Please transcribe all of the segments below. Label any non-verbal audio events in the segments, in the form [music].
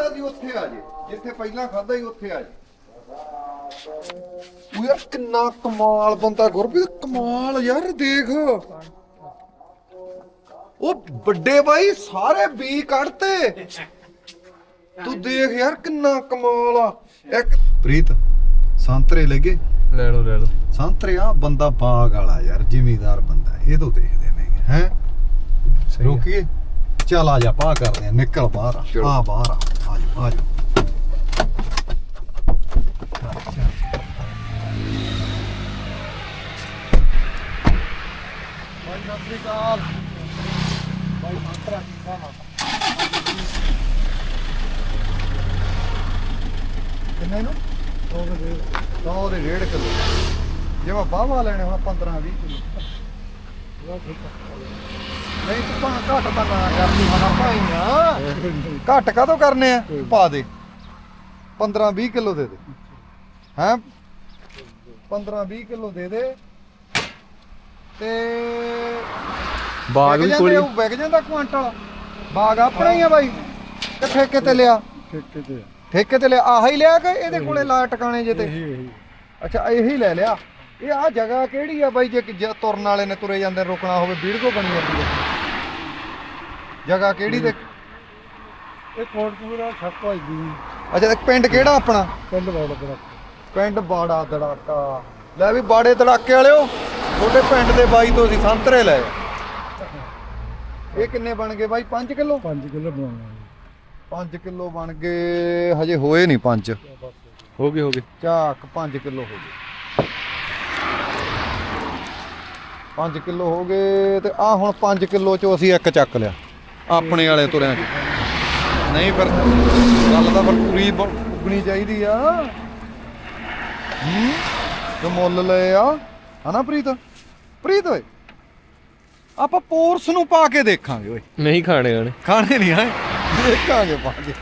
ਖਾਦਾ ਸੀ ਉੱਥੇ ਆ ਜੇ ਜਿੱਥੇ ਪਹਿਲਾਂ ਖਾਦਾ ਸੀ ਉੱਥੇ ਆ ਜੇ। ਉਹ ਯਾਰ ਕਿੰਨਾ ਕਮਾਲ ਬੰਦਾ ਗੁਰਪ੍ਰੀਤ ਕਮਾਲ ਯਾਰ ਦੇਖ। ਉਹ ਵੱਡੇ ਬਾਈ ਸਾਰੇ ਬੀ ਕੱਢਤੇ। ਤੂੰ ਦੇਖ ਯਾਰ ਕਿੰਨਾ ਕਮਾਲ ਆ। ਇੱਕ ਪ੍ਰੀਤ ਸੰਤਰੇ ਲੱਗੇ ਲੈ ਲਓ ਲੈ ਲਓ। ਸੰਤਰੇ ਆ ਬੰਦਾ ਬਾਗ ਵਾਲਾ ਯਾਰ ਜ਼ਿਮੀਦਾਰ ਬੰਦਾ ਇਹ ਤੋਂ ਦੇਖਦੇ ਨੇ ਹੈ। ਰੋਕੀਏ ਚੱਲ ਆ ਜਾ ਪਾ ਕਰਦੇ ਆ ਨਿਕਲ ਬਾਹਰ। ਆ ਬਾਹਰ ਆ। ਆ ਸਤਿ ਸ੍ਰੀ ਅਕਾਲ ਕਿੰਨੇ ਨੂੰ 100 ਦੇ 100 ਕਿਲੋ ਜੇ ਮੈਂ ਬਾਵਾ ਲੈਣੇ ਹੁਣ 15 20 ਕਿਲੋ ਨਹੀਂ ਤੂੰ ਭਾਂ ਘੱਟ ਤਾਂ ਨਾ ਕਰਨੀ ਮਨਾ ਭਾਈਆਂ ਘੱਟ ਕਾਹਤੋਂ ਕਰਨੇ ਆ? ਪਾ ਦੇ। 15 20 ਕਿਲੋ ਦੇ ਦੇ। ਹੈਂ? 15 20 ਕਿਲੋ ਦੇ ਦੇ। ਤੇ ਬਾਗ ਵੀ ਕੋਲੀ ਉਹ ਵਿਕ ਜਾਂਦਾ ਕੁਆਂਟਲ। ਬਾਗ ਆਪਣਾ ਹੀ ਆ ਬਾਈ। ਕਿ ਠੇਕੇ ਤੇ ਲਿਆ। ਠੇਕੇ ਤੇ ਠੇਕੇ ਤੇ ਲਿਆ। ਆਹ ਹੀ ਲਿਆ ਕਿ ਇਹਦੇ ਕੋਲੇ ਲਾ ਟਿਕਾਣੇ ਜੇ ਤੇ? ਅੱਛਾ ਇਹੀ ਲੈ ਲਿਆ। ਇਹ ਆ ਜਗ੍ਹਾ ਕਿਹੜੀ ਆ ਬਾਈ? ਜੇ ਤੁਰਨ ਵਾਲੇ ਨੇ ਤੁਰੇ ਜਾਂਦੇ ਰੁਕਣਾ ਹੋਵੇ ਵੀੜਗੋ ਬਣੀ ਜਾਂਦੀ ਹੈ ਜਗ੍ਹਾ ਕਿਹੜੀ ਤੇ? ਇਹ ਕੋਟਪੂਰਾ ਛੱਪਾ ਜੀ ਅੱਛਾ ਤੇ ਪਿੰਡ ਕਿਹੜਾ ਆਪਣਾ? ਪਿੰਡ ਬੜਾ ਪਿੰਡ ਬਾੜਾ ਦੜਾਕਾ। ਲੈ ਵੀ ਬਾੜੇ ਦੜਾਕੇ ਵਾਲਿਓ ਤੁਹਾਡੇ ਪਿੰਡ ਦੇ ਬਾਈ ਤੋਂ ਅਸੀਂ ਸੰਤਰੇ ਲਏ। ਇਹ ਕਿੰਨੇ ਬਣ ਗਏ ਬਾਈ? 5 ਕਿਲੋ? 5 ਕਿਲੋ ਬਣਾਉਣਾ 5 ਕਿਲੋ ਬਣ ਗਏ ਹਜੇ ਹੋਏ ਨਹੀਂ 5 ਹੋ ਗਏ ਹੋ ਗਏ। ਝਾਕ 5 ਕਿਲੋ ਹੋ ਗਏ। 5 ਕਿਲੋ ਹੋ ਗਏ ਤੇ ਆ ਹੁਣ 5 ਕਿਲੋ ਚੋਂ ਅਸੀਂ ਇੱਕ ਚੱਕ ਲਿਆ। ਆਪਣੇ ਵਾਲੇ ਤੁਰਿਆਂ ਚ ਨਹੀਂ ਪਰ ਗੱਲ ਤਾਂ ਪਰ ਪੂਰੀ ਉੱਗਣੀ ਚਾਹੀਦੀ ਆ। ਹੂੰ? ਤੇ ਮੁੱਲ ਲਏ ਆ। ਹਨਾ ਪ੍ਰੀਤ? ਪ੍ਰੀਤ ਓਏ ਆਪਾਂ ਪੋਰਸ ਨੂੰ ਪਾ ਕੇ ਦੇਖਾਂਗੇ ਓਏ। ਨਹੀਂ ਖਾਣੇ ਉਹਨੇ ਖਾਣੇ ਨਹੀਂ ਹੈ ਦੇਖਾਂਗੇ ਪਾ ਕੇ।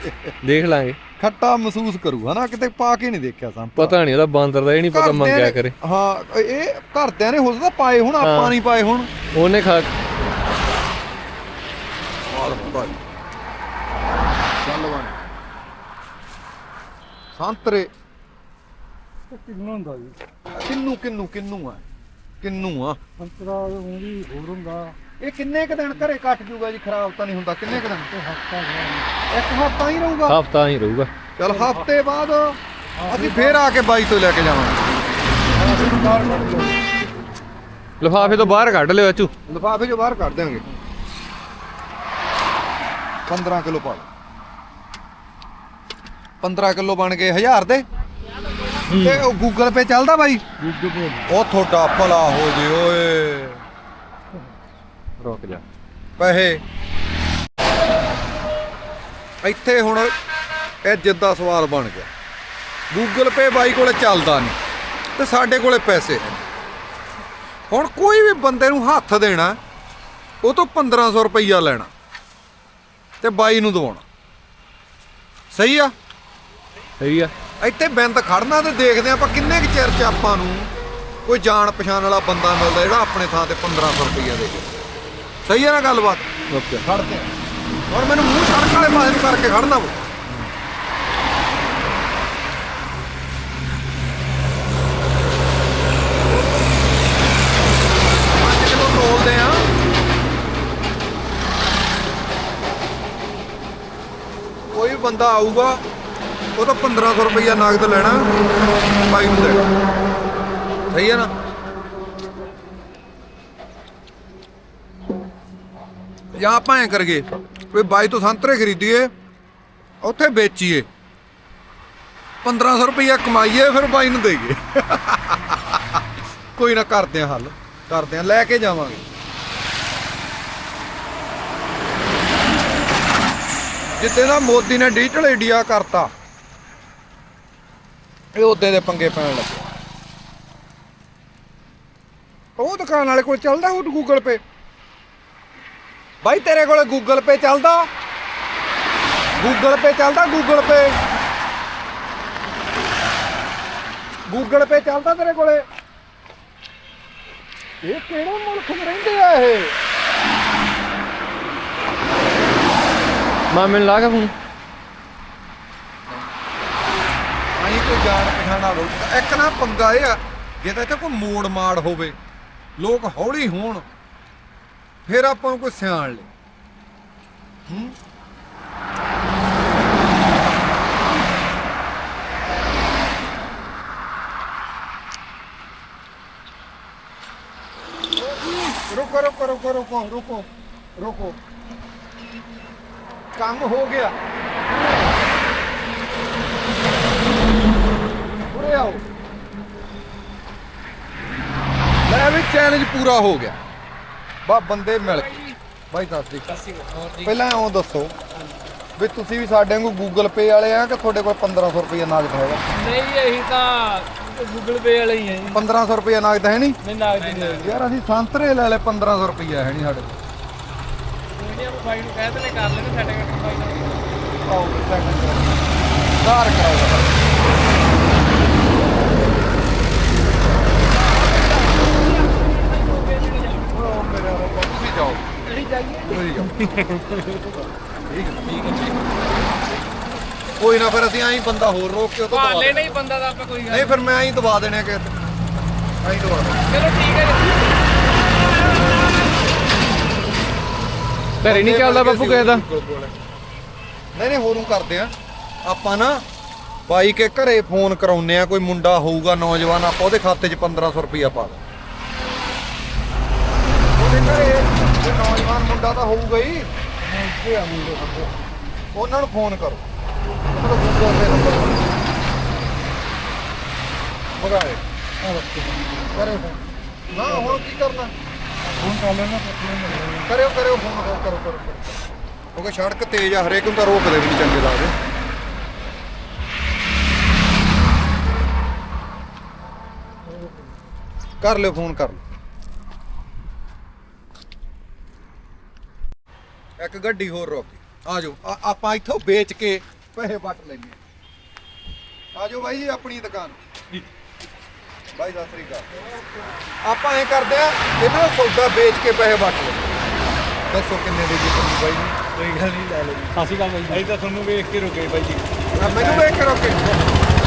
ਦੇਖ ਲਾਂਗੇ। ਖੱਟਾ ਮਹਿਸੂਸ ਕਰੂ ਹਨਾ? ਕਿਤੇ ਪਾ ਕੇ ਨਹੀਂ ਦੇਖਿਆ ਸਾਂ ਪਤਾ ਨਹੀਂ ਉਹਦਾ ਬਾਂਦਰ ਦਾ ਇਹ ਨਹੀਂ ਪਤਾ ਮੰਗਿਆ ਕਰੇ। ਹਾਂ ਇਹ ਘਰਦਿਆਂ ਨੇ ਹੋ ਸਕਦਾ ਪਾਏ ਹੁਣ ਆਪਾਂ। ਨਹੀਂ ਪਾਏ ਹੁਣ। ਉਹਨੇ ਖਾ ਚੱਲ ਬਣ ਸੰਤਰੇ ਕਿੰਨਾ ਹੁੰਦਾ ਜੀ? ਕਿੰਨੂ ਕਿੰਨੂ ਕਿੰਨੂ ਆ? ਕਿੰਨੂ ਆ? ਅੰਤਰਾ ਉਹਦੀ ਹੋਰ ਹੁੰਦਾ। ਇਹ ਕਿੰਨੇ ਕ ਦਿਨ ਘਰੇ ਕੱਟ ਜੂਗਾ ਜੀ? ਖਰਾਬ ਤਾਂ ਨਹੀਂ ਹੁੰਦਾ। ਕਿੰਨੇ ਕ ਦਿਨ? ਤੇ ਹਫਤਾ ਇੱਕ ਹਫਤਾ ਹੀ ਰਹੂਗਾ? ਹਫਤਾ ਹੀ ਰਹੂਗਾ। ਚਲ ਹਫ਼ਤੇ ਬਾਅਦ ਅਸੀਂ ਫੇਰ ਆ ਕੇ ਬਾਈ ਤੋਂ ਲੈ ਕੇ ਜਾਵਾਂਗੇ। ਲਿਫਾਫੇ ਤੋਂ ਬਾਹਰ ਕੱਢ ਲਿਓ ਅਚੂ। ਲਿਫਾਫੇ ਚੋਂ ਬਾਹਰ ਕੱਢ ਦਿਆਂਗੇ। 15 ਕਿਲੋ ਪਾ ਲਓ 15 ਕਿਲੋ ਬਣ ਗਏ 1000 ਦੇ। ਤੇ ਉਹ ਗੂਗਲ ਪੇ ਚੱਲਦਾ ਬਾਈ? ਦੂਜੇ ਕੋਲ ਉਹ ਤੁਹਾਡਾ ਭਲਾ ਹੋ ਜੇ ਓਏ। ਰੁਕ ਜਾ। ਪੈਸੇ। ਇੱਥੇ ਹੁਣ ਇਹ ਜਿੱਦਾਂ ਸਵਾਲ ਬਣ ਗਿਆ। ਗੂਗਲ ਪੇ ਬਾਈ ਕੋਲੇ ਚੱਲਦਾ ਨਹੀਂ ਤੇ ਸਾਡੇ ਕੋਲੇ ਪੈਸੇ ਹੁਣ ਕੋਈ ਵੀ ਬੰਦੇ ਨੂੰ ਹੱਥ ਦੇਣਾ ਉਹ ਤੋਂ 1500 ਰੁਪਈਆ ਲੈਣਾ। ਤੇ ਬਾਈ ਨੂੰ ਦਵਾਉਣਾ। ਸਹੀ ਆ? ਸਹੀ ਆ। ਇੱਥੇ ਬਿੰਦ ਖੜਨਾ ਤੇ ਦੇਖਦੇ ਆਪਾਂ ਕਿੰਨੇ ਕੁ ਚਿਰ ਚ ਆਪਾਂ ਨੂੰ ਕੋਈ ਜਾਣ ਪਛਾਣ ਵਾਲਾ ਬੰਦਾ ਮਿਲਦਾ ਜਿਹੜਾ ਆਪਣੇ ਥਾਂ ਤੇ 1500 ਰੁਪਈਆ ਦੇ ਸਹੀ ਆ ਨਾ ਗੱਲਬਾਤ? ਓਕੇ। ਖੜਦੇ ਆ। ਹੁਣ ਮੈਨੂੰ ਮੂੰਹ ਸੜਕ ਵਾਲੇ ਪਾਸੇ ਨੂੰ ਕਰਕੇ ਖੜਨਾ ਵਾ। ਪੰਜ ਕਿਲੋ ਤੋਲਦੇ ਆ ਕੋਈ ਬੰਦਾ ਆਊਗਾ, ਉਹ ਤਾਂ 1500 ਰੁਪਈਆ ਨਗਦ ਲੈਣਾ ਬਾਈ ਨੂੰ ਦੇਣਾ ਸਹੀ ਹੈ ਨਾ? ਜਾਂ ਆਪਾਂ ਐ ਕਰਗੇ ਵੀ ਬਾਈ ਤੋਂ ਸੰਤਰੇ ਖਰੀਦੀਏ, ਉੱਥੇ ਵੇਚੀਏ। 1500 ਰੁਪਈਆ ਕਮਾਈਏ, ਫਿਰ ਬਾਈ ਨੂੰ ਦੇਈਏ। ਕੋਈ ਨਾ ਕਰਦੇ ਆ ਹੱਲ, ਕਰਦੇ ਆ ਲੈ ਕੇ ਜਾਵਾਂਗੇ। ਜਿੱਤੇ ਦਾ ਮੋਦੀ ਨੇ ਡਿਜੀਟਲ ਇੰਡੀਆ ਕਰਤਾ। ਇਹ ਉਦੋਂ ਦੇ ਪੰਗੇ ਪੈਣ ਲੱਗੇ। ਉਹ ਦੁਕਾਨ ਵਾਲੇ ਕੋਲ ਚੱਲਦਾ ਉਹ ਗੂਗਲ ਪੇ ਬਾਈ, ਤੇਰੇ ਕੋਲ ਗੂਗਲ ਪੇ ਚੱਲਦਾ? ਗੂਗਲ ਪੇ ਚੱਲਦਾ ਗੂਗਲ ਪੇ ਗੂਗਲ ਪੇ ਚੱਲਦਾ ਤੇਰੇ ਕੋਲੇ? ਇਹ ਕਿਹੜੇ ਮੁਲਕ 'ਚ ਰਹਿੰਦੇ ਆ ਇਹ? ਮਾਮੇ ਨੂੰ ਲਾ ਕੇ ਫੋਨ। ਕੋਈ ਜਾਣ ਪਛਾਣ ਵਾਲਾ ਹੋਊਗਾ। ਇੱਕ ਨਾ ਪੰਗਾ ਇਹ ਆ ਜੇ ਤਾਂ ਇੱਥੇ ਕੋਈ ਮੋੜ ਮਾੜ ਹੋਵੇ। ਲੋਕ ਹੌਲੀ ਹੋਣ, ਫਿਰ ਆਪਾਂ ਨੂੰ ਕੋਈ ਸਿਆਣ ਲੈ। ਹੂੰ? ਰੁਕੋ ਰੁਕੋ ਰੁਕੋ ਰੁਕੋ ਰੁਕੋ ਰੁਕੋ। ਕੰਮ ਹੋ ਗਿਆ। ਉਰੇ ਆਓ। ਲੈ ਵੀ ਚੈਲੰਜ ਪੂਰਾ ਹੋ ਗਿਆ। ਬਾ ਬੰਦੇ ਮਿਲ ਗਏ। ਬਾਈ ਦੱਸ ਦੇ। ਪਹਿਲਾਂ ਉਹ ਦੱਸੋ ਵੀ ਤੁਸੀਂ ਵੀ ਸਾਡੇ ਵਾਂਗੂ ਗੂਗਲ ਪੇ ਵਾਲੇ ਆ ਕਿ ਤੁਹਾਡੇ ਕੋਲ 1500 ਰੁਪਏ ਨਗਦ ਹੈਗਾ? ਨਹੀਂ ਅਸੀਂ ਤਾਂ ਗੂਗਲ ਪੇ ਵਾਲੇ ਹੀ ਆ ਜੀ। 1500 ਰੁਪਏ ਨਗਦ ਹੈ ਨਹੀਂ? ਨਹੀਂ ਨਗਦ ਯਾਰ ਅਸੀਂ ਸੰਤਰੇ ਲੈ ਲੈ 1500 ਰੁਪਏ ਹੈ ਨਹੀਂ ਸਾਡੇ ਕੋਲ। ਕੋਈ ਨੂੰ ਕਹਿ ਦਿੰਦੇ ਕਰ ਲੈਣੇ ਸਾਡੇ ਕੋਲ ਬਾਈ ਨਾਲ। ਆਓ ਸੈਕਿੰਡ ਕਰਾਓ। ਕਾਰ ਕਰਾਓ ਉਹ ਮੇਰੇ ਰੱਬਾ ਤੁਸੀਂ ਜਾਓ। ਅਸੀਂ ਜਾਈਏ। ਤੁਸੀਂ ਜਾਓ ਠੀਕ ਹੈ ਠੀਕ ਹੈ ਠੀਕ ਹੈ। ਕੋਈ ਨਾ ਫਿਰ ਅਸੀਂ ਐਂ ਬੰਦਾ ਹੋਰ ਰੋਕ ਕੇ ਉਹ ਤੋਂ ਦਵਾ। ਨਹੀਂ ਬੰਦਾ ਦਾ ਆਪਾਂ ਕੋਈ ਗੱਲ ਨਹੀਂ ਫਿਰ ਮੈਂ ਐਂ ਦਵਾ ਦੇਣੇ ਕਿ ਐਂ ਦਵਾ ਚਲੋ ਠੀਕ ਹੈ ਘਰੇ ਨਹੀਂ ਚੱਲਦਾ ਬਾਪੂ ਕਿਸੇ ਦਾ? ਨਹੀਂ ਨਹੀਂ, ਹੋਰੂ ਕਰਦੇ ਆ। ਆਪਾਂ ਨਾ ਬਾਈ ਕੇ ਘਰੇ ਫੋਨ ਕਰਾਉਨੇ ਆ, ਕੋਈ ਮੁੰਡਾ ਹੋਊਗਾ, ਨੌਜਵਾਨ, ਆਪਾਂ ਉਹਦੇ ਖਾਤੇ 'ਚ 1500 ਰੁਪਇਆ ਪਾ ਦੇ ਉਹਦੇ ਘਰੇ ਕੋਈ ਨੌਜਵਾਨ ਮੁੰਡਾ ਤਾਂ ਹੋਊਗਾ ਹੀ। ਉਹਨਾਂ ਨੂੰ ਫੋਨ ਕਰੋ। ਉਹਨਾਂ ਦਾ ਗੂਗਲ ਪੇ ਨੰਬਰ ਮਗਾਏ। ਕਰੇ ਫੋਨ। ਨਾ ਹੁਣ ਕੀ ਕਰਨਾ? ਫੋਨ ਕਰ ਲੈਣਾ ਕਰਿਓ ਕਰਿਓ ਫੋਨ ਕਰੋ ਕਰੋ ਕਰੋ ਕਰੋ। ਕਿਉਂਕਿ ਸੜਕ ਤੇਜ਼ ਆ ਹਰੇਕ ਨੂੰ ਤਾਂ ਰੋਕਦੇ ਵੀ ਨਹੀਂ ਚੰਗੇ ਲੱਗਦੇ। ਕਰ ਲਿਓ ਫੋਨ ਕਰ ਲਿਓ। ਇੱਕ ਗੱਡੀ ਹੋਰ ਰੋਕ। ਆ ਜਾਓ ਆ- ਆਪਾਂ ਇੱਥੋਂ ਵੇਚ ਕੇ ਪੈਸੇ ਵੱਟ ਲੈਂਦੇ ਆ ਜਾਓ ਬਾਈ ਜੀ ਆਪਣੀ ਦੁਕਾਨ। ਬਾਈ ਸਤਿ ਸ੍ਰੀ ਅਕਾਲ। ਆਪਾਂ ਐ ਕਰਦੇ ਆ ਇਹਨਾਂ ਦਾ ਸੌਦਾ ਵੇਚ ਕੇ ਪੈਸੇ ਵੱਟ ਲੈਂਦੇ ਦੱਸੋ ਕਿੰਨੇ ਦੇ ਜੀ ਤੁਹਾਨੂੰ ਬਾਈ ਜੀ? ਕੋਈ ਗੱਲ ਨਹੀਂ ਲੈ ਲਓ ਸਤਿ ਸ਼੍ਰੀ ਅਕਾਲ ਬਾਈ ਅਸੀਂ ਤਾਂ ਤੁਹਾਨੂੰ ਵੇਖ ਕੇ ਰੁਕੇ ਬਾਈ ਜੀ। ਮੈਨੂੰ ਵੇਖ ਕੇ ਰੋਕੇ।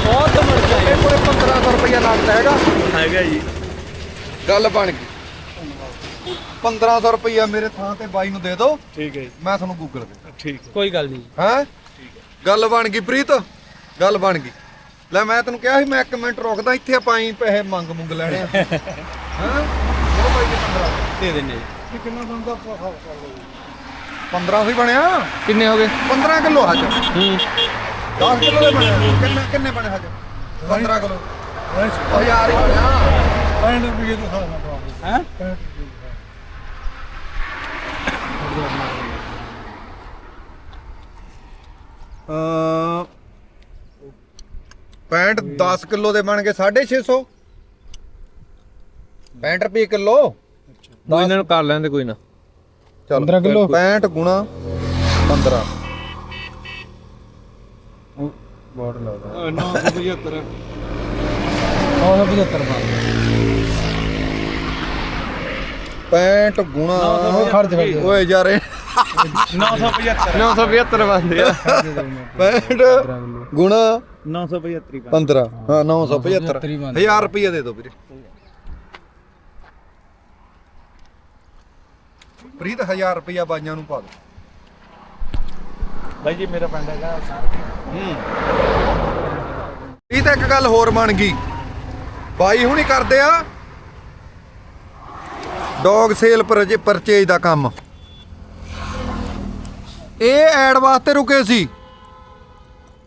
ਬਹੁਤ ਮਰਜ਼ਾ। ਇਹ ਕੋਲੇ 1500 ਰੁਪਇਆ ਲੱਗਦਾ ਹੈਗਾ। ਹੈਗਾ ਜੀ। ਗੱਲ ਬਣ ਗਈ। 1500 ਰੁਪਇਆ ਮੇਰੇ ਥਾਂ ਤੇ ਬਾਈ ਨੂੰ ਦੇ ਦਿਓ। ਠੀਕ ਹੈ ਜੀ। ਮੈਂ ਤੁਹਾਨੂੰ ਗੂਗਲ ਪੇ ਠੀਕ ਹੈ। ਕੋਈ ਗੱਲ ਨਹੀਂ। ਹੈ? ਗੱਲ ਬਣ ਗਈ ਪ੍ਰੀਤ? ਗੱਲ ਬਣ ਗਈ। ਲੈ ਮੈਂ ਤੈਨੂੰ ਕਿਹਾ ਸੀ ਮੈਂ 1 ਮਿੰਟ ਰੁਕਦਾ ਇੱਥੇ ਆਪਾਂ ਹੀ ਪੈਸੇ ਮੰਗ ਮੁੰਗ ਲੈਣੇ ਆ। [laughs] ਹਾਂ? ਚਲੋ ਬਾਈ ਜੀ 15 ਦੇ ਦਿੰਨੇ ਕਿੰਨਾ ਬੰਦਾ ਹਿਸਾਬ ਕਰ ਲਓ ਜੀ 1500 ਹੀ ਬਣਿਆ? ਕਿੰਨੇ ਹੋ ਗਏ? 15 ਕਿਲੋ ਹਜ। ਹੂੰ। 10 ਕਿਲੋ ਦੇ ਬਣੇ ਕਿੰਨੇ ਕਿੰਨੇ ਬਣੇ ਹਜ? 15 ਕਿਲੋ। ਉਹ ਯਾਰ ਹੀ ਬਣਿਆ 65 ਰੁਪਏ ਦੇ ਹਿਸਾਬ ਨਾਲ ਪਾਉਂਦੇ ਹੈ? 65 ਰੁਪਏ ਦੇ ਹਿਸਾਬ ਅ 65 10 ਕਿਲੋ ਦੇ ਬਣ ਗਏ 650 65 ਰੁਪਏ ਕਿਲੋ। ਕੋਈ ਇਹਨਾਂ ਨੂੰ ਕਰ ਲੈਂਦੇ ਕੋਈ ਨਾ। ਚਲ 15 ਕਿੱਲੋ? 65 ਗੁਣਾ 15 ਬਹੁਤ ਲੱਗਦਾ 975 975 ਪਾ 65 ਗੁਣਾ ਓਏ ਯਾਰ 975 975 ਬੰਦੇ ਆ 65 ਗੁਣਾ 975 15 ਹਾਂ 975 1000 ਰੁਪਏ ਦੇ ਦਿਓ ਵੀਰੇ। ਪ੍ਰੀਤ 1000 ਰੁਪਇਆ ਬਾਈਆਂ ਨੂੰ ਪਾ ਦਿਓ। ਬਾਈ ਜੀ ਮੇਰਾ ਪਿੰਡ ਹੈਗਾ। ਇਹ ਤਾਂ ਇੱਕ ਗੱਲ ਹੋਰ ਬਣ ਗਈ। ਬਾਈ ਹੁਣੀ ਕਰਦੇ ਆ। ਡੌਗ ਸੇਲ ਪਰਚੇਜ ਦਾ ਕੰਮ। ਇਹ ਐਡ ਵਾਸਤੇ ਰੁਕੇ ਸੀ।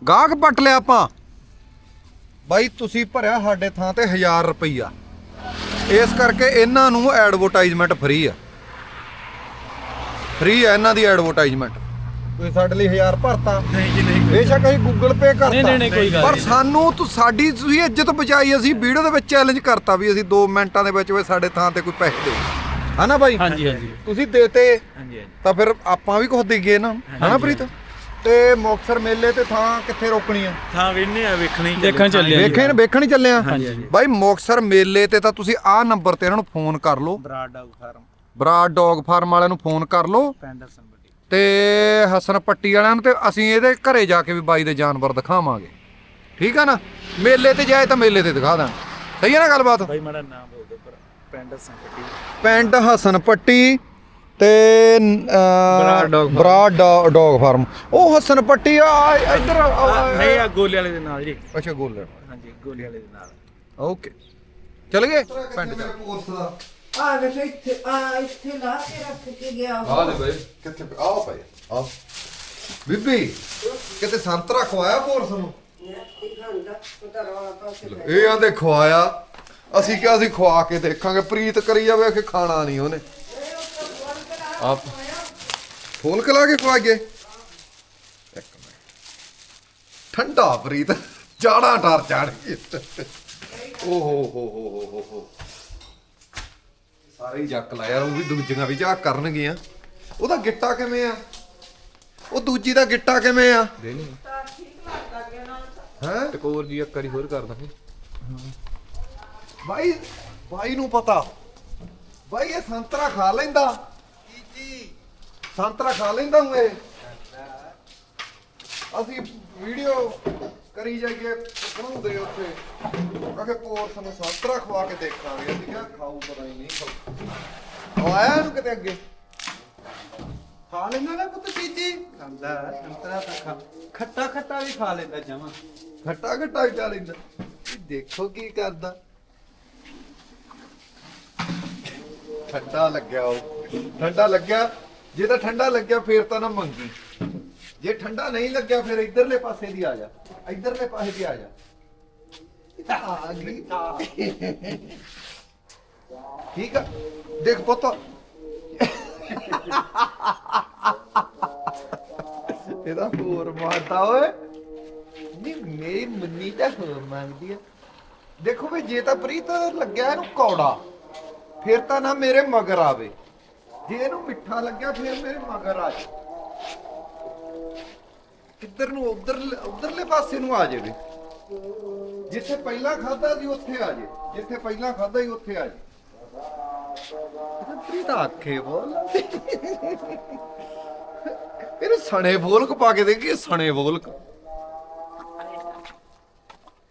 ਗਾਹਕ ਪੱਟ ਲਿਆ ਆਪਾਂ। ਬਾਈ ਤੁਸੀਂ ਭਰਿਆ ਸਾਡੇ ਥਾਂ ਤੇ 1000 ਰੁਪਈਆ। ਇਸ ਕਰਕੇ ਇਹਨਾਂ ਨੂੰ ਐਡਵਰਟਾਈਜ਼ਮੈਂਟ ਫ੍ਰੀ ਆ। ਫ੍ਰੀ ਆ ਇਹਨਾਂ ਦੀ ਐਡਵਰਟਾਈਜ਼ਮੈਂਟ। ਤੁਸੀਂ ਸਾਡੇ ਲਈ 1000 ਭਰਤਾ। ਨਹੀਂ ਜੀ ਨਹੀਂ ਬੇਸ਼ੱਕ ਅਸੀਂ ਗੂਗਲ ਪੇ ਕਰਤਾ। ਨਹੀਂ, ਨਹੀਂ, ਕੋਈ ਗੱਲ ਪਰ। ਸਾਨੂੰ ਤੂੰ ਸਾਡੀ ਤੁਸੀਂ ਇੱਜ਼ਤ ਬਚਾਈ ਅਸੀਂ ਵੀਡੀਓ ਦੇ ਵਿੱਚ ਚੈਲੰਜ ਕਰਤਾ ਵੀ ਅਸੀਂ 2 ਮਿੰਟਾਂ ਦੇ ਵਿੱਚ ਵਿੱਚ ਸਾਡੇ ਥਾਂ ਤੇ ਕੋਈ ਪੈਸੇ ਦੇ ਹਨਾ ਬਾਈ? ਹਾਂਜੀ ਹਾਂਜੀ। ਤੁਸੀਂ ਦੇਤੇ ਹਾਂਜੀ ਹਾਂਜੀ। ਤਾਂ ਫਿਰ ਆਪਾਂ ਵੀ ਕੁਝ ਦੇਈਏ ਨਾ। ਹਨਾ ਪ੍ਰੀਤ? ਤੇ ਮੁਕਤਸਰ ਮੇਲੇ ਤੇ ਥਾਂ ਕਿੱਥੇ ਰੋਕਣੀ ਆ? ਥਾਂ ਵੇਨੇ ਆ ਵੇਖਣੀ ਦੇਖਣ ਚੱਲੇ ਆ ਵੇਖਣ ਹੀ ਚੱਲੇ ਆ? ਹਾਂਜੀ, ਹਾਂਜੀ। ਬਾਈ ਮੁਕਤਸਰ ਮੇਲੇ ਤੇ ਤਾਂ ਤੁਸੀਂ ਆਹ ਨੰਬਰ ਤੇ ਇਹਨਾਂ ਨੂੰ ਫੋਨ ਕਰ ਲਓ। Brar dog farm. Brar dog farm ਵਾਲਿਆਂ ਨੂੰ ਫੋਨ ਕਰ ਲਓ। ਪੈਂਡਰਸਨ ਬੱਡੀ ਤੇ ਹਸਨ ਪੱਟੀ ਵਾਲਿਆਂ ਨੂੰ ਤੇ ਅਸੀਂ ਇਹਦੇ ਘਰੇ ਜਾ ਕੇ ਵੀ ਬਾਈ ਦੇ ਜਾਨਵਰ ਦਿਖਾਵਾਂਗੇ। ਠੀਕ ਆ ਨਾ? ਮੇਲੇ ਤੇ ਜਾਏ ਤਾਂ ਮੇਲੇ ਤੇ ਦਿਖਾ ਦਾਂ ਸਹੀ ਹੈ ਨਾ ਗੱਲਬਾਤ? ਬਾਈ ਮਾੜਾ ਨਾਮ ਪਿੰਡ ਸੰਕਟੀ ਪਿੰਡ ਹਸਨ ਪੱਟੀ ਤੇ Brar dog farm। Brar dog farm. ਉਹ ਹਸਨ ਪੱਟੀ ਆ ਇੱਧਰ ਆ- ਨਹੀਂ ਆ ਗੋਲੇ ਵਾਲੇ ਦੇ ਨਾਲ ਜੀ। ਅੱਛਾ ਗੋਲ ਹਾਂਜੀ ਗੋਲੇ ਵਾਲੇ ਦੇ ਨਾਲ। ਓਕੇ। ਚਲ ਗਏ? ਪਿੰਡ ਚ। ਕੋਰਸ ਦਾ ਆ ਵੇ ਇੱਥੇ ਆ ਇੱਥੇ ਲਾ ਕੇ ਰੱਖ ਕੇ ਗਿਆ। ਆ ਦੇ ਬਈ ਕਿੱਥੇ ਆ ਪਏ ਆ ਬੀਬੀ ਕਿਤੇ ਸੰਤਰਾ ਖਵਾਇਆ ਕੋਰਸ ਨੂੰ? ਇਹ ਆਂਦੇ ਖਵਾਇਆ। ਅਸੀਂ ਕਿਹਾ ਅਸੀਂ ਖਵਾ ਕੇ ਦੇਖਾਂਗੇ ਪ੍ਰੀਤ ਕਰੀ ਜਾਵੇ ਕਿ ਖਾਣਾ ਨਹੀਂ ਉਹਨੇ। ਆਪ ਫੋਨ ਕਲਾ ਕੇ ਖਵਾ ਗਏ ਇੱਕ ਮਿੰਟ। ਠੰਡਾ ਪ੍ਰੀਤ ਜਾੜਾ ਡਰ ਚੜ ਗਈ ਓ ਹੋ ਹੋ ਹੋ ਹੋ ਹੋ ਹੋ। ਸਾਰੇ ਹੀ ਜੱਕ ਲਾ ਯਾਰ ਉਹ ਵੀ ਦੂਜੀਆਂ ਵੀ ਝਾਕ ਕਰਨਗੀਆਂ। ਉਹਦਾ ਗਿੱਟਾ ਕਿਵੇਂ ਆ? ਉਹ ਦੂਜੀ ਦਾ ਗਿੱਟਾ ਕਿਵੇਂ ਆ? ਦੇ ਨਹੀਂ ਹੈ? ਟਕੋਰ ਜੀ ਇੱਕ ਵਾਰੀ ਹੋਰ ਕਰ ਦਾਂਗੇ। ਭਾਈ ਭਾਈ ਨੂੰ ਪਤਾ। ਭਾਈ ਇਹ ਸੰਤਰਾ ਖਾ ਲੈਂਦਾ। ਜੀ। ਸੰਤਰਾ ਖਾ ਲੈਂਦਾ ਹੂੰ ਇਹ। ਅਸੀਂ ਵੀਡੀਓ ਕਰੀ ਜਾਈਏ ਬਣਾਉਂਦੇ ਉੱਥੇ। ਕਹਿੰਦੇ ਕੋਰਸ ਨੂੰ ਸੰਤਰਾ ਖਵਾ ਕੇ ਦੇਖਾਂਗੇ। ਅਸੀਂ ਕਿਹਾ ਖਾਊ ਪਤਾ ਹੀ ਨਹੀਂ ਖਾਊ। ਉਹ ਆਇਆ ਨੂੰ ਕਿਤੇ ਅੱਗੇ? ਖਾ ਲੈਂਦਾ ਨਾ ਪੁੱਤ ਚੀਜੀ ਖਾਂਦਾ ਸੰਤਰਾ ਤਾਂ ਖਾ ਖੱਟਾ ਖੱਟਾ ਵੀ ਖਾ ਲੈਂਦਾ ਜਮਾ। ਖੱਟਾ ਖੱਟਾ ਵੀ ਚਾ ਲੈਂਦਾ। ਦੇਖੋ ਕੀ ਕਰਦਾ। ਠੰਡਾ ਲੱਗਿਆ ਉਹ। ਠੰਡਾ ਲੱਗਿਆ, ਜੇ ਤਾਂ ਠੰਡਾ ਲੱਗਿਆ ਫੇਰ ਤਾਂ ਨਾ ਮੰਗੀ। ਜੇ ਠੰਡਾ ਨਹੀਂ ਲੱਗਿਆ ਫਿਰ ਇਧਰਲੇ ਪਾਸੇ ਦੀ ਆ ਜਾ, ਇਧਰਲੇ ਪਾਸੇ ਦੀ ਆ ਜਾ। ਆ ਗਈ ਠੀਕ ਆ? ਦੇਖ ਪੁੱਤ। ਇਹਦਾ ਹੋਰ ਮਾਰਦਾ ਓਏ। ਨਹੀਂ ਮੇਰੀ ਮੰਨੀ ਤਾਂ ਹੋਰ ਮੰਗਦੀ ਆ। ਦੇਖੋ ਵੀ ਜੇ ਤਾਂ ਪ੍ਰੀਤ ਲੱਗਿਆ ਇਹਨੂੰ ਕੌੜਾ। ਫਿਰ ਤਾਂ ਨਾ ਮੇਰੇ ਮਗਰ ਆਵੇ। ਜੇ ਇਹਨੂੰ ਮਿੱਠਾ ਲੱਗਿਆ, ਫਿਰ ਮੇਰੇ ਮਗਰ ਆ ਜਾ ਕਿੱਧਰ ਨੂੰ, ਉਧਰ ਉਧਰਲੇ ਪਾਸੇ ਨੂੰ ਆ ਜਾਵੇ। ਜਿੱਥੇ ਪਹਿਲਾਂ ਖਾਦਾ ਸੀ, ਉੱਥੇ ਆ ਜੇ ਜਿੱਥੇ ਪਹਿਲਾਂ ਖਾਦਾ ਸੀ, ਉੱਥੇ ਆ ਜੇ ਪ੍ਰੀਤ ਆਖੇ ਬੋਲ। ਇਹਨੂੰ ਸਣੇ ਬੋਲਕ ਪਾ ਕੇ ਦੇਖੀ ਸਣੇ ਬੋਲਕ।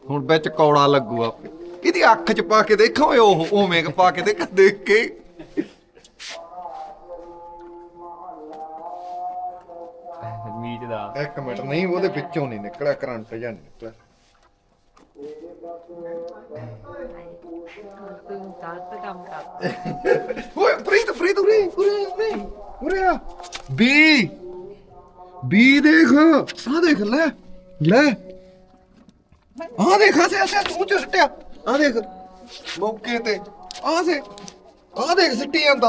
ਹੁਣ ਵਿੱਚ ਕੌੜਾ ਲੱਗੂ ਆਪੇ। ਇਹਦੀ ਅੱਖ 'ਚ ਪਾ ਕੇ ਦੇਖਾਂ ਓਏ ਉਹ ਉਵੇਂ ਕ ਪਾ ਕੇ ਦੇਖ ਦੇਖ ਕੇ। ਮੀਟ ਦਾ। ਇੱਕ ਮਿੰਟ ਨਹੀਂ ਉਹਦੇ ਵਿੱਚੋਂ ਨਹੀਂ ਨਿਕਲਿਆ ਕਰੰਟ ਜਾਂ ਨਹੀਂ ਨਿਕਲਿਆ। ਓਏ ਪ੍ਰੀਤ ਪ੍ਰੀਤ ਉਰੇ ਉਰੇ ਉਰੇ ਉਰੇ ਆ। ਬੀ ਬੀ ਦੇਖ ਆ ਦੇਖ ਲੈ ਲੈ। ਆ ਦੇਖ ਆ ਸੇ ਤੂੰ ਚ ਸਟਿਆ ਆ ਦੇਖ ਮੌਕੇ ਤੇ। ਆ ਸੇ ਆ ਦੇਖ ਸਿੱਟੀ ਜਾਂਦਾ।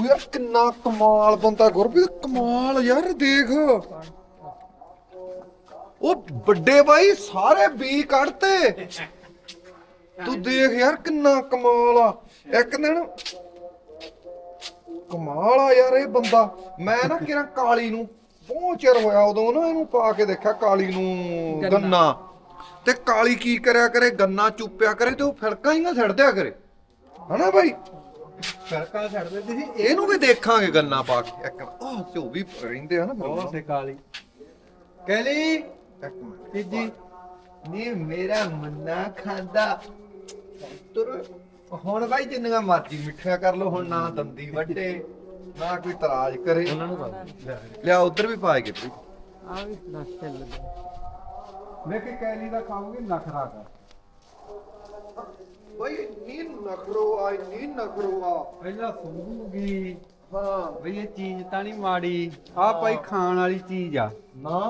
ਉਹ ਯਾਰ ਕਿੰਨਾ ਕਮਾਲ ਬੰਦਾ ਗੁਰਪ੍ਰੀਤ ਕਮਾਲ ਯਾਰ ਦੇਖ। ਉਹ ਵੱਡੇ ਬਾਈ ਸਾਰੇ ਬੀ ਕੱਢਤੇ। ਤੂੰ ਦੇਖ ਯਾਰ ਕਿੰਨਾ ਕਮਾਲ ਆ। ਇੱਕ ਦਿਨ ਕਮਾਲ ਆ ਯਾਰ ਇਹ ਬੰਦਾ। ਮੈਂ ਨਾ ਕਿਰਾਂ ਕਾਲੀ ਨੂੰ ਬਹੁਤ ਚਿਰ ਹੋਇਆ ਉਦੋਂ ਨਾ ਇਹਨੂੰ ਪਾ ਕੇ ਦੇਖਿਆ ਕਾਲੀ ਨੂੰ ਗੰਨਾ। ਤੇ ਕਾਲੀ ਕੀ ਕਰਿਆ ਕਰੇ ਗੰਨਾ ਚੁੱਪਿਆ ਕਰੇ ਤੇ ਉਹ ਫਿਲਕਾਂ ਹੀ ਨਾ ਛੱਡ ਦਿਆ ਕਰੇ। ਹਨਾ ਭਾਈ ਫਰਕਾਂ ਛੱਡ ਦਿੰਦੀ ਸੀ ਇਹਨੂੰ ਵੀ ਦੇਖਾਂਗੇ ਗੰਨਾ ਪਾ ਕੇ। ਇੱਕ ਆਹ ਤੇ ਉਹ ਵੀ ਰਹਿੰਦੇ ਆ ਨਾ ਫਿਰ। ਉਹ ਸੇ ਕਾਲੀ। ਕਹਿਲੀ ਇੱਕ ਮਿੰਟ ਨੀ ਮੇਰਾ ਮੰਨਾ ਖਾਂਦਾ। ਤੁਰ। ਹੁਣ ਬਾਈ ਜਿੰਨੀਆਂ ਮਰਜ਼ੀ ਮਿੱਠੀਆਂ ਕਰ ਲੋ ਹੁਣ ਨਾ ਦੰਦੀ ਵੱਡੇ ਨਾ ਕੋਈ ਤਰਾਜ ਕਰੇ। ਉਹਨਾਂ ਨੂੰ ਪਾ ਲਿਆ ਉਧਰ ਵੀ ਪਾਏ ਗਏ ਆ ਵੀ ਦੱਸ ਚੱਲ ਮੈਂ ਕਿ ਕਹਿਲੀ ਦਾ ਖਾਓਗੇ ਨਖਰਾ ਕਰ ਬਈ ਨੀ ਨਖਰੋ ਆਈ ਨੀ ਨਖਰੋ ਆ। ਪਹਿਲਾਂ ਸੁਣੂਗੀ। ਹਾਂ। ਬਈ ਇਹ ਚੀਜ਼ ਤਾਂ ਨਹੀਂ ਮਾੜੀ ਆ ਭਾਈ ਖਾਣ ਵਾਲੀ ਚੀਜ਼ ਆ। ਨਾ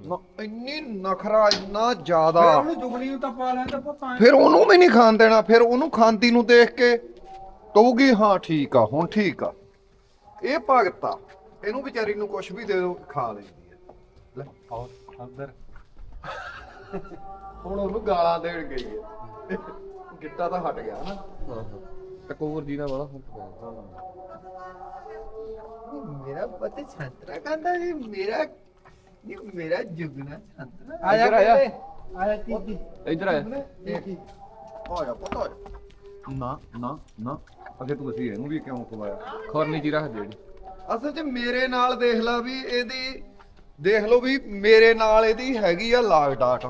ਨਾ ਇੰਨੀ ਨਖਰਾ ਇੰਨਾ ਫਿਰ ਜ਼ਿਆਦਾ ਉਹਨੂੰ ਜੁਗਨੀ ਨੂੰ ਤਾਂ ਪਾ ਲੈਂਦਾ ਪਤਾ ਫਿਰ ਉਹਨੂੰ ਵੀ ਨਹੀਂ ਖਾਣ ਦੇਣਾ ਫਿਰ ਉਹਨੂੰ ਖਾਂਦੀ ਨੂੰ ਦੇਖ ਕੇ ਕਹੂਗੀ ਹਾਂ ਠੀਕ ਆ ਹੁਣ ਠੀਕ ਆ। ਇਹ ਭਗਤਾ ਇਹਨੂੰ ਵਿਚਾਰੀ ਨੂੰ ਕੁਝ ਵੀ ਦੇ ਦੋ ਖਾ ਲੈਂਦੀ ਹੈ ਲੈ ਆਓ ਅੰਦਰ। ਹੁਣ ਉਹਨੂੰ ਗਾਲਾਂ ਦੇਣ ਗਈ ਹੈ। ਗਿੱਟਾ ਤਾਂ ਹਟ ਗਿਆ ਨਾ। ਹਾਂ ਹਾਂ। ਟਕੋਰ ਜੀ ਦਾ ਬੜਾ ਫ਼ਰਕ ਪਿਆ ਮੇਰਾ ਪੁੱਤ ਛੰਤਰਾ ਕਹਿੰਦਾ ਵੀ ਮੇਰਾ ਇਹ ਮੇਰਾ ਜੁਗਨਾ ਛੰਤਰਾ। ਆ ਜਾ ਇੱਧਰ ਆ ਜਾ। ਕਹਿਲੇ ਆ ਜਾ ਚੀਜੀ ਇੱਧਰ ਆ ਦੇਖੀ ਆ ਜਾ ਪੁੱਤ ਜਾ। ਨਾ ਨਾ ਨਾ। ਅਗੇ ਤੂੰ ਅਸੀਂ ਇਹਨੂੰ ਵੀ ਕਿਉਂ ਖਵਾਇਆ? ਖੋਰਨੀ ਜੀ ਰੱਖ ਜਿਹੜੀ ਅਸਲ 'ਚ ਮੇਰੇ ਨਾਲ ਦੇਖ ਲਾ ਵੀ ਇਹਦੀ ਦੇਖ ਲਓ ਵੀ ਮੇਰੇ ਨਾਲ ਇਹਦੀ ਹੈਗੀ ਆ ਲਾਗ ਡਾਟ।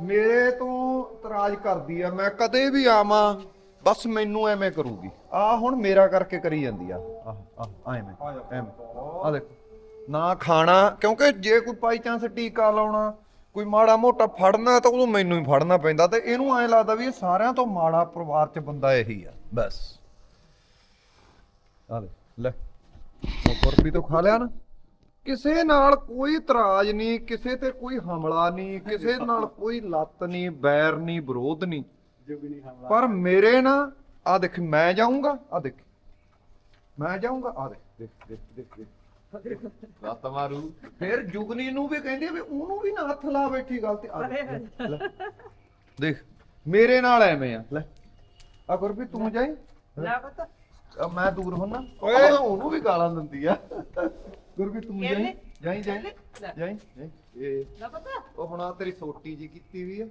ਮੇਰੇ ਤੋਂ ਇਤਰਾਜ਼ ਕਰਦੀ ਆ ਮੈਂ ਕਦੇ ਵੀ ਆਵਾਂ ਬਸ ਮੈਨੂੰ ਐਵੇਂ ਕਰੂਗੀ। ਆ ਹੁਣ ਮੇਰਾ ਕਰਕੇ ਕਰੀ ਜਾਂਦੀ ਆ। ਆ ਆ ਐਵੇਂ ਐਵੇਂ। ਆ ਦੇਖੋ ਨਾ ਖਾਣਾ ਕਿਉਂਕਿ ਜੇ ਕੋਈ ਬਾਈ ਚਾਂਸ ਟੀਕਾ ਲਾਉਣਾ ਕੋਈ ਮਾੜਾ ਮੋਟਾ ਫੜਨਾ ਤਾਂ ਉਦੋਂ ਮੈਨੂੰ ਹੀ ਫੜਨਾ ਪੈਂਦਾ ਤੇ ਇਹਨੂੰ ਐਂ ਲੱਗਦਾ ਵੀ ਇਹ ਸਾਰਿਆਂ ਤੋਂ ਮਾੜਾ ਪਰਿਵਾਰ 'ਚ ਬੰਦਾ ਇਹੀ ਆ ਬਸ। ਆ ਲੈ ਲੈ। ਉੱਪਰ ਵੀ ਤਾਂ ਖਾ ਲਿਆ ਨਾ? ਕਿਸੇ ਨਾਲ ਕੋਈ ਇਤਰਾਜ਼ ਨਹੀਂ ਕਿਸੇ ਤੇ ਕੋਈ ਹਮਲਾ ਨਹੀਂ ਕਿਸੇ ਨਾਲ ਕੋਈ ਲੱਤ ਨਹੀਂ ਬੈਰ ਨਹੀਂ ਵਿਰੋਧ ਨਹੀਂ। ਪਰ ਮੇਰੇ ਨਾ ਆ ਦੇਖ ਮੈਂ ਜਾਊਂਗਾ ਆ ਦੇਖ। ਮੈਂ ਜਾਊਂਗਾ ਆ ਦੇਖ ਦੇਖ ਦੇਖ ਦੇਖ ਲੱਤ ਮਾਰੂ। ਫਿਰ ਜੁਗਨੀ ਨੂੰ ਵੀ ਕਹਿੰਦੇ ਵੀ ਉਹਨੂੰ ਵੀ ਨਾ ਹੱਥ ਲਾ ਬੈਠੀ ਗੱਲ ਤੇ। ਆ ਦੇਖ, ਮੇਰੇ ਨਾਲ ਐਵੇਂ ਆ। ਲੈ। ਆ ਗੁਰਪ੍ਰੀਤ ਤੂੰ ਜਾਈ। ਲੈ ਪਤਾ। ਮੈਂ ਦੂਰ ਹੁੰਨਾ। ਓਏ। ਉਹਨੂੰ ਵੀ ਗਾਲਾਂ ਦਿੰਦੀ ਆ। ਗੁਰਪ੍ਰੀਤ ਤੂੰ ਜਾਈ? ਜਾਈ ਜਾਈ ਲੈ। ਜਾਈ ਜਾਈ। ਇਹ ਲੈ ਪਤਾ। ਉਹ ਹੁਣ ਆਹ ਤੇਰੀ ਸੋਟੀ ਜੀ ਕੀਤੀ ਵੀ ਆ।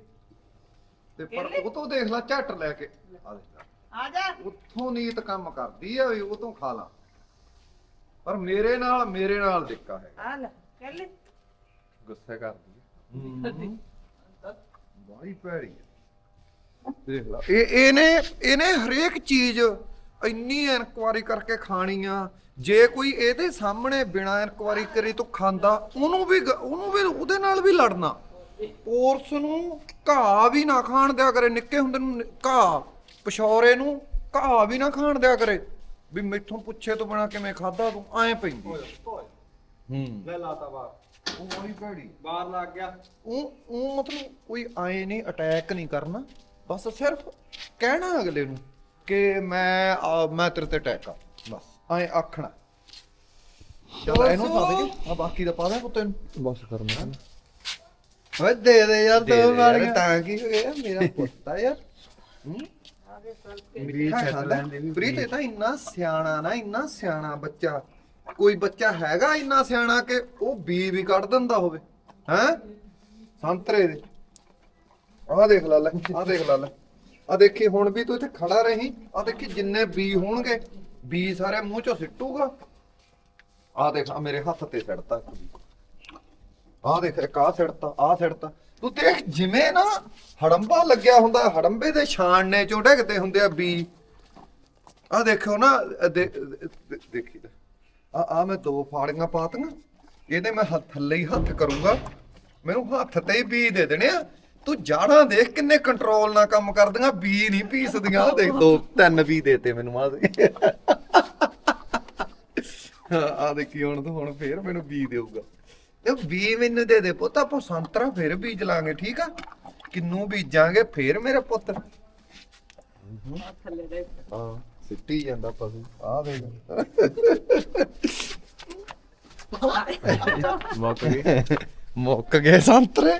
ਤੇ ਪਰ? ਉਹ ਤੋਂ ਦੇਖ ਲੈ ਝੱਟ ਲੈ ਕੇ। ਆ ਦੇਖ ਲੈ। ਆ ਜਾ। ਉੱਥੋਂ ਨੀਤ ਕੰਮ ਕਰਦੀ ਆ ਉਹ ਤੋਂ ਖਾ ਲਾ। ਪਰ ਮੇਰੇ ਨਾਲ ਮੇਰੇ ਨਾਲ ਦਿੱਕਾ ਹੈ। ਆ ਲੈ ਕਰ ਲੈ। ਗੁੱਸੇ ਕਰਦੀ ਹੈ। ਬਾਈ ਭੈੜੀ ਹੈ ਦੇਖ ਲਾ। ਇਹ ਇਹਨੇ ਇਹਨੇ ਹਰੇਕ ਚੀਜ਼ ਇੰਨੀ ਇਨਕੁਆਰੀ ਕਰਕੇ ਖਾਣੀ ਆ ਜੇ ਕੋਈ ਇਹਦੇ ਸਾਹਮਣੇ ਬਿਨਾ ਇਨਕੁਆਰੀ ਕਰੇ ਤੋਂ ਖਾਂਦਾ ਉਹਨੂੰ ਵੀ ਉਹਨੂੰ ਵੀ ਉਹਦੇ ਨਾਲ ਵੀ ਲੜਨਾ। ਪੋਰਸ ਨੂੰ ਘਾਹ ਵੀ ਨਾ ਖਾਣ ਦਿਆ ਕਰੇ ਨਿੱਕੇ ਹੁੰਦੇ ਨੂੰ ਘਾਹ ਪਸ਼ੌਰੇ ਨੂੰ ਘਾਹ ਵੀ ਨਾ ਖਾਣ ਦਿਆ ਕਰੇ। ਵੀ ਮੈਥੋਂ ਪੁੱਛੇ ਤੋਂ ਬਿਨਾ ਕਿਵੇਂ ਖਾਦਾ ਤੂੰ ਐਂ ਪੈਂਦੀ। ਹੂੰ। ਲੈ ਲਾਤਾ ਬਾਹਰ। ਉਹ ਬੜੀ ਭੈੜੀ। ਬਾਹਰ ਲੱਗ ਗਿਆ। ਉਹ ਉਹ ਮਤਲਬ ਕੋਈ ਆਏ ਨਹੀਂ ਅਟੈਕ ਨਹੀਂ ਕਰਨਾ। ਬਸ ਸਿਰਫ ਕਹਿਣਾ ਅਗਲੇ ਨੂੰ। ਕਿ ਮੈਂ ਆ, ਮੈਂ ਤੇਰੇ ਤੇ ਅਟੈਕ ਕਰ ਬਸ ਐ ਆਖਣਾ। ਚਲ ਇਹਨੂੰ ਪਾ ਦੇ ਆ ਬਾਕੀ ਦਾ ਪਾ ਦੇ ਪੁੱਤ ਨੂੰ ਬਸ ਕਰਨਾ ਓਏ ਦੇ ਦੇ ਯਾਰ ਦੋ ਮਾਰ ਗਿਆ। ਤਾਂ ਕੀ ਹੋ ਗਿਆ? [laughs] ਮੇਰਾ ਪੁੱਤ ਆ ਯਾਰ। ਹੂੰ? ਲੈਂਦੇ ਵੀ ਪ੍ਰੀਤ ਇਹ ਤਾਂ ਇੰਨਾ ਸਿਆਣਾ ਨਾ ਇੰਨਾ ਸਿਆਣਾ ਬੱਚਾ। ਕੋਈ ਬੱਚਾ ਹੈਗਾ ਇੰਨਾ ਸਿਆਣਾ ਕਿ ਉਹ ਬੀ ਵੀ ਕੱਢ ਦਿੰਦਾ ਹੋਵੇ? ਹੈ? ਸੰਤਰੇ ਦੇ। ਆਹ ਦੇਖ ਲੈ ਲੈ ਆਹ ਦੇਖ ਲੈ ਲੈ। ਆ ਦੇਖੀ, ਹੁਣ ਵੀ ਤੂੰ ਇੱਥੇ ਖੜਾ ਰਹੀ। ਆ ਦੇਖੀ, ਜਿੰਨੇ ਬੀ ਹੋਣਗੇ ਬੀ ਸਾਰੇ ਮੂੰਹ ਚੋਂ ਸਿੱਟੂਗਾ। ਆ ਦੇਖ, ਆ ਮੇਰੇ ਹੱਥ ਤੇ ਸੜਤਾ ਆ ਦੇਖ, ਇੱਕ ਆ ਸੜਤਾ ਆ ਸੜਤਾ। ਤੂੰ ਦੇਖ, ਜਿਵੇਂ ਨਾ ਹੜੰਬਾ ਲੱਗਿਆ ਹੁੰਦਾ, ਹੜੰਬੇ ਦੇ ਛਾਣਨੇ ਚੋਂ ਡਿੱਗਦੇ ਹੁੰਦੇ ਆ ਬੀ ਆ ਦੇਖੋ ਨਾ ਦੇਖੀ ਆ ਆ ਮੈਂ ਦੋ ਫਾੜੀਆਂ ਪਾਤੀਆਂ। ਇਹਦੇ ਮੈਂ ਹੱਥ, ਥੱਲੇ ਹੀ ਹੱਥ ਕਰੂੰਗਾ। ਮੈਨੂੰ ਹੱਥ ਤੇ ਹੀ ਬੀ ਦੇ ਦੇਣੇ ਆ। ਤੂੰ ਜਾੜਾਂ ਦੇਖ ਕਿੰਨੇ ਕੰਟਰੋਲ ਨਾਲ ਕੰਮ ਕਰਦੀਆਂ ਬੀ ਨਹੀਂ ਪੀਸਦੀਆਂ। ਆਹ ਦੇਖ ਦੋ ਤਿੰਨ ਬੀ ਦੇਤੇ ਮੈਨੂੰ ਆ ਦੇ ਆ ਦੇਖੀ ਹੁਣ ਤੂੰ ਹੁਣ ਫੇਰ ਮੈਨੂੰ ਬੀ ਦੇਊਗਾ। ਤੇ ਬੀ ਮੈਨੂੰ ਦੇ ਦੇ ਪੁੱਤ ਆਪਾਂ ਸੰਤਰਾ ਫੇਰ ਬੀਜ ਲਾਂਗੇ ਠੀਕ ਆ? ਕਿੰਨੂ ਬੀਜਾਂਗੇ ਫੇਰ ਮੇਰੇ ਪੁੱਤ। ਥੱਲੇ ਦੇ ਹਾਂ ਸਿੱਟੀ ਜਾਂਦਾ ਪਸ਼ੂ ਆ ਦੇਖ। ਮੁੱਕ ਗਏ। ਮੁੱਕ ਗਏ ਸੰਤਰੇ।